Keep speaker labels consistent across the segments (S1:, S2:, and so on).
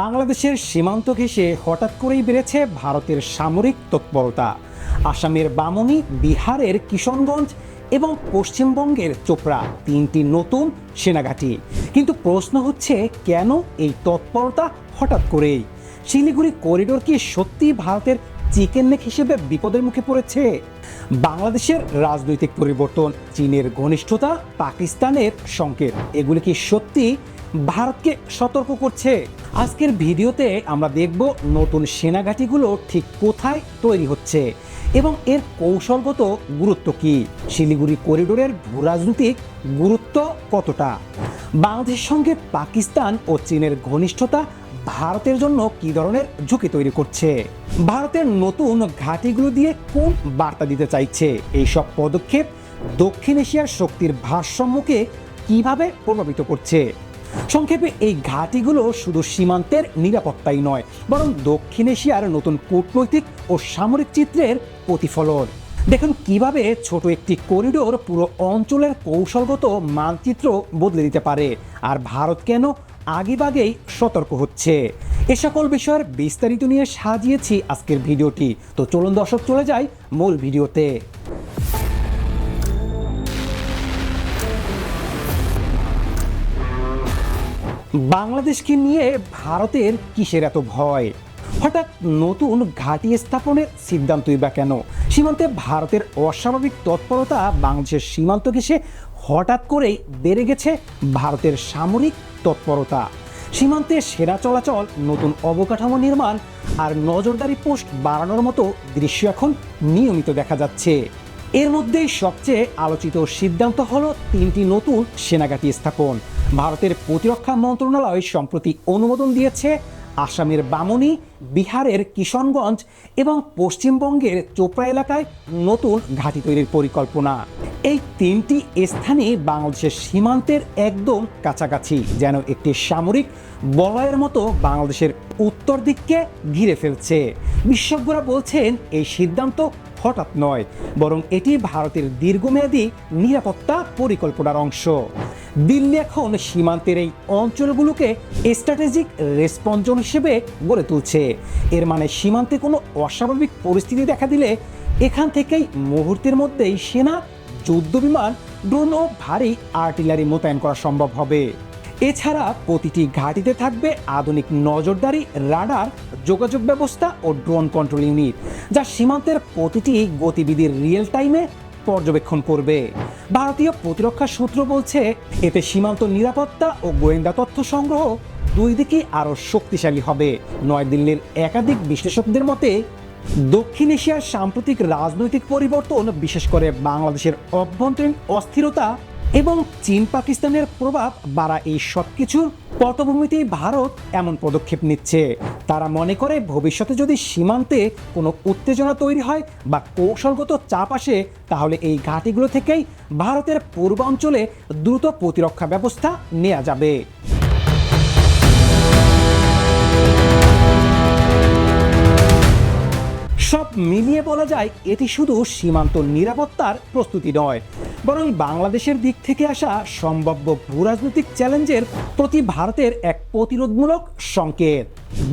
S1: বাংলাদেশের সীমান্ত ঘেঁষে হঠাৎ করেই বেড়েছে ভারতের সামরিক তৎপরতা। আসামের বামনি, বিহারের কিশনগঞ্জ এবং পশ্চিমবঙ্গের চোপড়া তিনটি নতুন সেনাঘাঁটি। কিন্তু প্রশ্ন হচ্ছে, কেন এই তৎপরতা হঠাৎ করেই? শিলিগুড়ি করিডোর কি সত্যি ভারতের চিকেন নেক হিসেবে বিপদের মুখে পড়েছে বাংলাদেশের রাজনৈতিক পরিবর্তন, চীনের ঘনিষ্ঠতা, পাকিস্তানের সংকেত। এগুলি কি সত্যি? ভারতকে সতর্ক করছে। আজকের ভিডিওতে আমরা দেখব নতুন সেনাঘাঁটিগুলো ঠিক কোথায় তৈরি হচ্ছে এবং এর কৌশলগত গুরুত্ব কি। শিলিগুড়ি করিডোরের ভূরাজনৈতিক গুরুত্ব কতটা? বাংলাদেশের সঙ্গে পাকিস্তান ও চীনের ঘনিষ্ঠতা ভারতের জন্য কি ধরনের ঝুঁকি তৈরি করছে? ভারতের নতুন ঘাঁটিগুলো দিয়ে কোন বার্তা দিতে চাইছে? এইসব পদক্ষেপ দক্ষিণ এশিয়ার শক্তির ভারসাম্যকে কীভাবে প্রভাবিত করছে? সংক্ষেপে, এই ঘাঁটিগুলো শুধু সীমান্তের নিরাপত্তাই নয়, বরং দক্ষিণ এশিয়ার নতুন কূটনৈতিক ও সামরিক চিত্রের প্রতিফলন। দেখুন কীভাবে ছোট একটি করিডোর পুরো অঞ্চলের কৌশলগত মানচিত্র বদলে দিতে পারে, আর ভারত কেন আগেভাগেই সতর্ক হচ্ছে। এ সকল বিষয়ের বিস্তারিত নিয়ে সাজিয়েছি আজকের ভিডিওটি। তো চলুন দর্শক, চলে যাই মূল ভিডিওতে। বাংলাদেশকে নিয়ে ভারতের কিসের এত ভয়? হঠাৎ নতুন ঘাঁটি স্থাপনের সিদ্ধান্তই বা কেন? সীমান্তে ভারতের অস্বাভাবিক তৎপরতা বাংলাদেশের সীমান্ত ঘেঁষে হঠাৎ করেই বেড়ে গেছে ভারতের সামরিক তৎপরতা। সীমান্তে সেরা চলাচল, নতুন অবকাঠামো নির্মাণ আর নজরদারি পোস্ট বাড়ানোর মতো দৃশ্য এখন নিয়মিত দেখা যাচ্ছে। এর মধ্যেই সবচেয়ে আলোচিত সিদ্ধান্ত হল তিনটি নতুন সেনাঘাঁটি স্থাপন। ভারতের প্রতিরক্ষা মন্ত্রণালয় সম্প্রতি অনুমোদন দিয়েছে আসামের বামুনি, বিহারের কিশনগঞ্জ এবং পশ্চিমবঙ্গের চোপড়া এলাকায় নতুন ঘাঁটি তৈরির পরিকল্পনা। এই তিনটি স্থানে বাংলাদেশের সীমান্তের একদম কাছাকাছি, যেন একটি সামরিক বলয়ের মতো বাংলাদেশের উত্তর দিককে ঘিরে ফেলছে। বিশেষজ্ঞরা বলছেন, এই সিদ্ধান্ত হঠাৎ নয়, বরং এটি ভারতের দীর্ঘমেয়াদী নিরাপত্তা পরিকল্পনার অংশ। দিল্লি এখন সীমান্তের এই অঞ্চলগুলোকে স্ট্র্যাটেজিক রেসপন্স হিসেবে গড়ে তুলছে। এর মানে সীমান্তে কোনো অস্বাভাবিক পরিস্থিতি দেখা দিলে এখান থেকেই মুহূর্তের মধ্যেই সেনা যুদ্ধ বিমান ড্রোন ও ভারী আর্টিলারি মোতায়েন করা সম্ভব হবে। এছাড়া প্রতিটি ঘাঁটিতে থাকবে আধুনিক নজরদারি, রাডার, যোগাযোগ ব্যবস্থা ও ড্রোন কন্ট্রোল ইউনিট, যা সীমান্তের প্রতিটি গতিবিধির রিয়েল টাইমে পর্যবেক্ষণ করবে। ভারতীয় প্রতিরক্ষা সূত্র বলছে, এতে সীমান্ত নিরাপত্তা ও গোয়েন্দা তথ্য সংগ্রহ দুই দিকেই আরও শক্তিশালী হবে। নয়াদিল্লির একাধিক বিশ্লেষকদের মতে, দক্ষিণ এশিয়ার সাম্প্রতিক রাজনৈতিক পরিবর্তন, বিশেষ করে বাংলাদেশের অভ্যন্তরীণ অস্থিরতা এবং চীন পাকিস্তানের প্রভাব বাড়া এই সব কিছুর পটভূমিতেই ভারত এমন পদক্ষেপ নিচ্ছে। তারা মনে করে ভবিষ্যতে যদি সীমান্তে কোনো উত্তেজনা তৈরি হয় বা কৌশলগত চাপ আসে, তাহলে এই ঘাঁটিগুলো থেকেই ভারতের পূর্বাঞ্চলে দ্রুত প্রতিরক্ষা ব্যবস্থা নেওয়া যাবে। সব মিলিয়ে বলা যায়, এটি শুধু সীমান্ত নিরাপত্তার প্রস্তুতি নয় বরং বাংলাদেশের দিক থেকে আসা সম্ভাব্য ভূরাজনৈতিক চ্যালেঞ্জের প্রতি ভারতের এক প্রতিরোধমূলক সংকেত।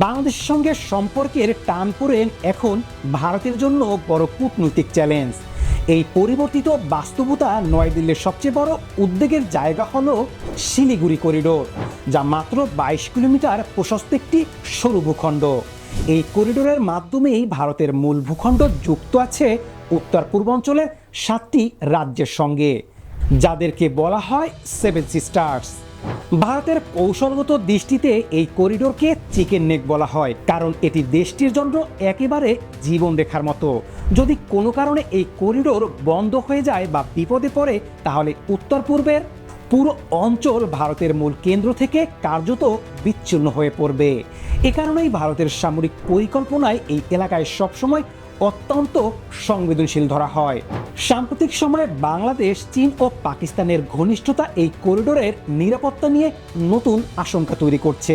S1: বাংলাদেশের সঙ্গে সম্পর্কের টান পড়ে এখন ভারতের জন্য বড় কূটনৈতিক চ্যালেঞ্জ। এই পরিবর্তিত বাস্তবতা নয়াদিল্লির সবচেয়ে বড় উদ্বেগের জায়গা হলো শিলিগুড়ি করিডোর, যা মাত্র বাইশ কিলোমিটার প্রশস্ত একটি সরু ভূখণ্ড। এই করিডোরের মাধ্যমেই ভারতের মূল ভূখণ্ড যুক্ত আছে উত্তর পূর্বাঞ্চলের সাতটি রাজ্যের সঙ্গে, যাদেরকে বলা হয় সেভেন সিস্টার্স ভারতের কৌশলগত দৃষ্টিতে এই করিডোরকে চিকেন নেক বলা হয়, কারণ এটি দেশটির জন্য একেবারে জীবনরেখার মতো। যদি কোনো কারণে এই করিডোর বন্ধ হয়ে যায় বা বিপদে পড়ে, তাহলে উত্তর পূর্বের পুরো অঞ্চল ভারতের মূল কেন্দ্র থেকে কার্যত বিচ্ছিন্ন হয়ে পড়বে। এ কারণেই ভারতের সামরিক পরিকল্পনায় এই এলাকায় সবসময় অত্যন্ত সংবেদনশীল ধরা হয়। সাম্প্রতিক সময়ে বাংলাদেশ, চীন ও পাকিস্তানের ঘনিষ্ঠতা এই করিডোরের নিরাপত্তা নিয়ে নতুন আশঙ্কা তৈরি করছে।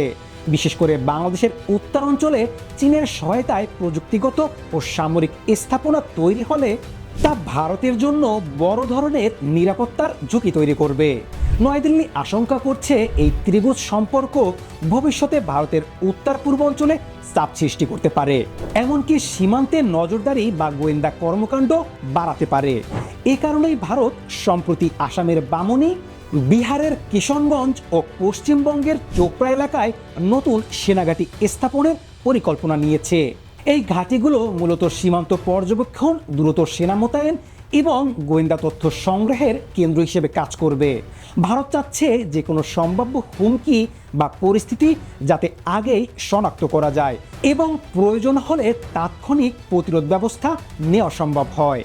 S1: বিশেষ করে বাংলাদেশের উত্তরাঞ্চলে চীনের সহায়তায় প্রযুক্তিগত ও সামরিক স্থাপনা তৈরি হলে তা ভারতের জন্য বড় ধরনের নিরাপত্তার ঝুঁকি তৈরি করবে। নয়াদিল্লি আশঙ্কা করছে এই ত্রিভুজ সম্পর্ক ভবিষ্যতে ভারতের উত্তর পূর্বাঞ্চলে চাপ সৃষ্টি করতে পারে। এমনকি সীমান্তে নজরদারি বা গোয়েন্দা কর্মকাণ্ড বাড়াতে পারে। এ কারণেই ভারত, সম্প্রতি আসামের বামনি, বিহারের কিশনগঞ্জ ও পশ্চিমবঙ্গের চোপড়া এলাকায় নতুন সেনাঘাঁটি স্থাপনের পরিকল্পনা নিয়েছে। এই ঘাঁটিগুলো মূলত সীমান্ত পর্যবেক্ষণ, দ্রুত সেনা মোতায়েন এবং গোয়েন্দা তথ্য সংগ্রহের কেন্দ্র হিসেবে কাজ করবে। ভারত চাচ্ছে যে কোনো সম্ভাব্য হুমকি বা পরিস্থিতি যাতে আগেই শনাক্ত করা যায় এবং প্রয়োজন হলে তাৎক্ষণিক প্রতিরোধ ব্যবস্থা নেওয়া সম্ভব হয়।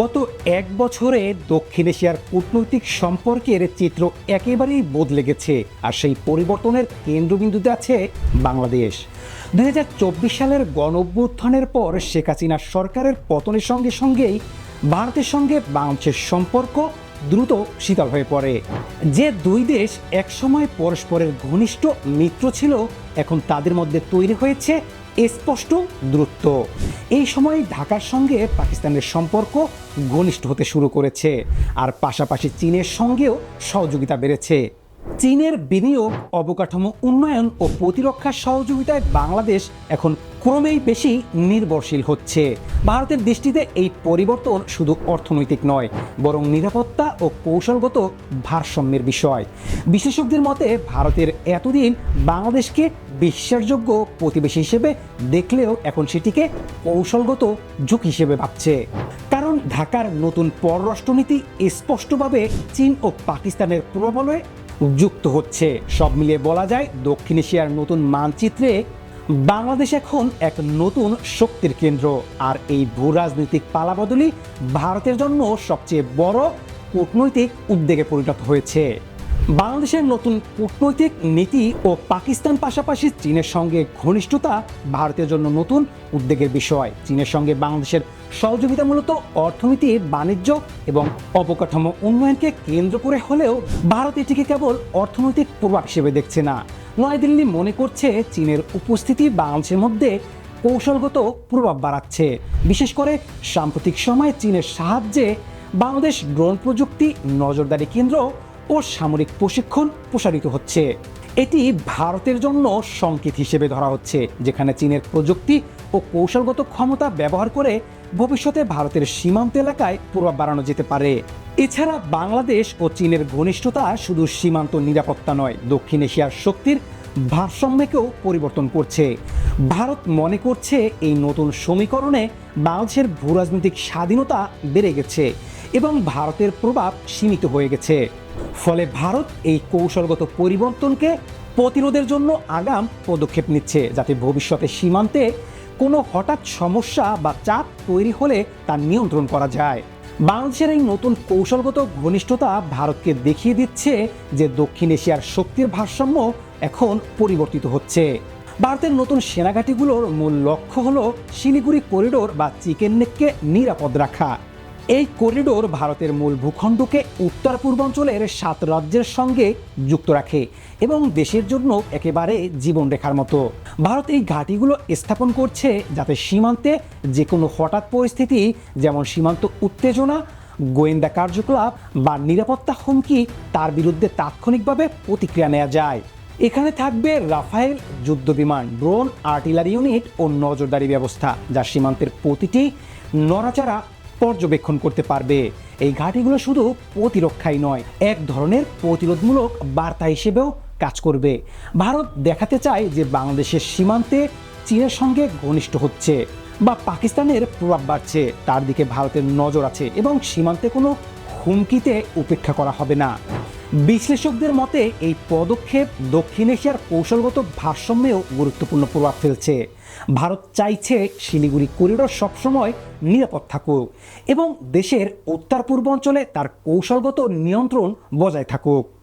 S1: গত এক বছরে দক্ষিণ এশিয়ার কূটনৈতিক সম্পর্কের চিত্র একেবারেই বদলে গেছে আর সেই পরিবর্তনের কেন্দ্রবিন্দুতে আছে বাংলাদেশ। দুই হাজার চব্বিশ সালের গণ অভ্যুত্থানের পর শেখ হাসিনার সরকারের পতনের সঙ্গে সঙ্গেই ভারতের সঙ্গে বাংলাদেশের সম্পর্ক দ্রুত শীতল হয়ে পড়ে। যে দুই দেশ একসময় পরস্পরের ঘনিষ্ঠ মিত্র ছিল, এখন তাদের মধ্যে তৈরি হয়েছে স্পষ্ট দূরত্ব। এই সময় ঢাকার সঙ্গে পাকিস্তানের সম্পর্ক ঘনিষ্ঠ হতে শুরু করেছে, আর পাশাপাশি চীনের সঙ্গেও সহযোগিতা বেড়েছে। চীনের বিনিয়োগ, অবকাঠামো উন্নয়ন ও প্রতিরক্ষা সহযোগিতায় বাংলাদেশ এখন ক্রমেই বেশি নির্ভরশীল হচ্ছে। ভারতের দৃষ্টিতে এই পরিবর্তন শুধু অর্থনৈতিক নয়, বরং নিরাপত্তা ও কৌশলগত ভারসাম্যের বিষয়। বিশেষজ্ঞদের মতে, ভারতের এতদিন বাংলাদেশকে বিশ্বাসযোগ্য প্রতিবেশী হিসেবে দেখলেও এখন সেটিকে কৌশলগত ঝুঁকি হিসেবে ভাবছে। কারণ ঢাকার নতুন পররাষ্ট্রনীতি স্পষ্টভাবে চীন ও পাকিস্তানের প্রবলয়ে যুক্ত হচ্ছে। সব মিলিয়ে বলা যায়, দক্ষিণ এশিয়ার নতুন মানচিত্রে বাংলাদেশ এখন এক নতুন শক্তির কেন্দ্র। আর এই ভূ রাজনৈতিক পালাবদলই ভারতের জন্য সবচেয়ে বড় কূটনৈতিক উদ্বেগে পরিণত হয়েছে। বাংলাদেশের নতুন কূটনৈতিক নীতি ও পাকিস্তান পাশাপাশি চীনের সঙ্গে ঘনিষ্ঠতা ভারতের জন্য নতুন উদ্বেগের বিষয়। চীনের সঙ্গে বাংলাদেশের সহযোগিতা মূলত অর্থনীতি, বাণিজ্য এবং অবকাঠামো উন্নয়নকে কেন্দ্র করে হলেও ভারত এটিকে কেবল অর্থনৈতিক প্রভাব হিসেবে দেখছে না। নয়াদিল্লি মনে করছে চীনের উপস্থিতি বাংলাদেশের মধ্যে কৌশলগত প্রভাব বাড়াচ্ছে। বিশেষ করে সাম্প্রতিক সময়ে চীনের সাহায্যে বাংলাদেশ ড্রোন প্রযুক্তি নজরদারি কেন্দ্র ও সামরিক প্রশিক্ষণ প্রসারিত হচ্ছে। এটি ভারতের জন্য সংকেত হিসেবে ধরা হচ্ছে, যেখানে চীনের প্রযুক্তি ও কৌশলগত ক্ষমতা ব্যবহার করে ভবিষ্যতে ভারতের সীমান্ত এলাকায় প্রভাব বাড়ানো যেতে পারে। এছাড়া বাংলাদেশ ও চীনের ঘনিষ্ঠতা শুধু সীমান্ত নিরাপত্তা নয়, দক্ষিণ এশিয়ার শক্তির ভারসাম্যকেও পরিবর্তন করছে। ভারত মনে করছে এই নতুন সমীকরণে বাংলাদেশের ভূরাজনৈতিক স্বাধীনতা বেড়ে গেছে। এবং ভারতের প্রভাব সীমিত হয়ে গেছে। ফলে ভারত এই কৌশলগত পরিবর্তনকে প্রতিরোধের জন্য আগাম পদক্ষেপ নিচ্ছে, যাতে ভবিষ্যতে সীমান্তে কোনো হঠাৎ সমস্যা বা চাপ তৈরি হলে তা নিয়ন্ত্রণ করা যায়। বাংলাদেশের এই নতুন কৌশলগত ঘনিষ্ঠতা ভারতকে দেখিয়ে দিচ্ছে যে দক্ষিণ এশিয়ার শক্তির ভারসাম্য এখন পরিবর্তিত হচ্ছে। ভারতের নতুন সেনাঘাঁটিগুলোর মূল লক্ষ্য হল শিলিগুড়ি করিডোর বা চিকেন নেককে নিরাপদ রাখা। এই করিডোর ভারতের মূল ভূখণ্ডকে উত্তর পূর্বাঞ্চলের সাত রাজ্যের সঙ্গে যুক্ত রাখে এবং দেশের জন্য একেবারে জীবনরেখার মতো। ভারত এই ঘাঁটিগুলো স্থাপন করছে যাতে সীমান্তে যে কোনো হঠাৎ পরিস্থিতি, যেমন সীমান্ত উত্তেজনা, গোয়েন্দা কার্যকলাপ বা নিরাপত্তা হুমকি, তার বিরুদ্ধে তাৎক্ষণিকভাবে প্রতিক্রিয়া নেওয়া যায়। এখানে থাকবে রাফায়েল যুদ্ধবিমান, ড্রোন, আর্টিলারি ইউনিট ও নজরদারি ব্যবস্থা, যা সীমান্তের প্রতিটি নড়াচড়া পর্যবেক্ষণ করতে পারবে। এই ঘাঁটিগুলো শুধু প্রতিরক্ষাই নয়, এক ধরনের প্রতিরোধমূলক বার্তা হিসেবেও কাজ করবে। ভারত দেখাতে চায় যে বাংলাদেশের সীমান্তে চীনের সঙ্গে ঘনিষ্ঠ হচ্ছে বা পাকিস্তানের প্রভাব বাড়ছে। তার দিকে ভারতের নজর আছে এবং সীমান্তে কোনো হুমকিতে উপেক্ষা করা হবে না। বিশ্লেষকদের মতে, এই পদক্ষেপ দক্ষিণ এশিয়ার কৌশলগত ভারসাম্যেও গুরুত্বপূর্ণ প্রভাব ফেলছে। ভারত চাইছে শিলিগুড়ি করিডোর সবসময় নিরাপদ থাকুক এবং দেশের উত্তর পূর্বাঞ্চলে তার কৌশলগত নিয়ন্ত্রণ বজায় থাকুক।